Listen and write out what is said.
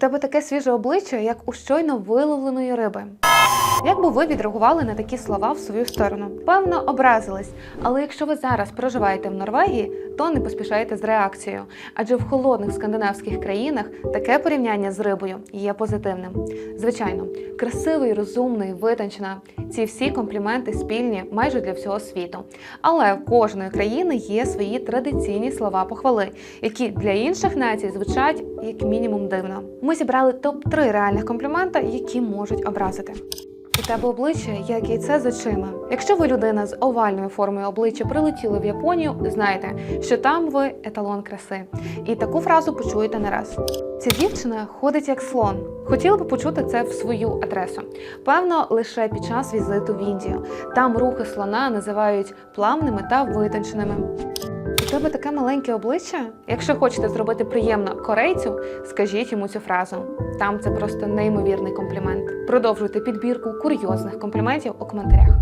тебе таке свіже обличчя, як у щойно виловленої риби. Як би ви відреагували на такі слова в свою сторону? Певно, образились. Але якщо ви зараз проживаєте в Норвегії, то не поспішайте з реакцією, адже в холодних скандинавських країнах таке порівняння з рибою є позитивним. Звичайно, красивий, розумний, витончена ці всі компліменти спільні майже для всього світу. Але в кожної країни є свої традиційні слова похвали, які для інших націй звучать як мінімум дивно. Ми зібрали топ 3 реальних комплімента, які можуть образити. У тебе обличчя як яйце з очима. Якщо ви людина з овальною формою обличчя прилетіли в Японію, знайте, що там ви еталон краси. І таку фразу почуєте не раз. Ця дівчина ходить як слон. Хотіли б почути це в свою адресу. Певно, лише під час візиту в Індію. Там рухи слона називають плавними та витонченими. Тебе таке маленьке обличчя? Якщо хочете зробити приємно корейцю, скажіть йому цю фразу. Там це просто неймовірний комплімент. Продовжуйте підбірку курйозних компліментів у коментарях.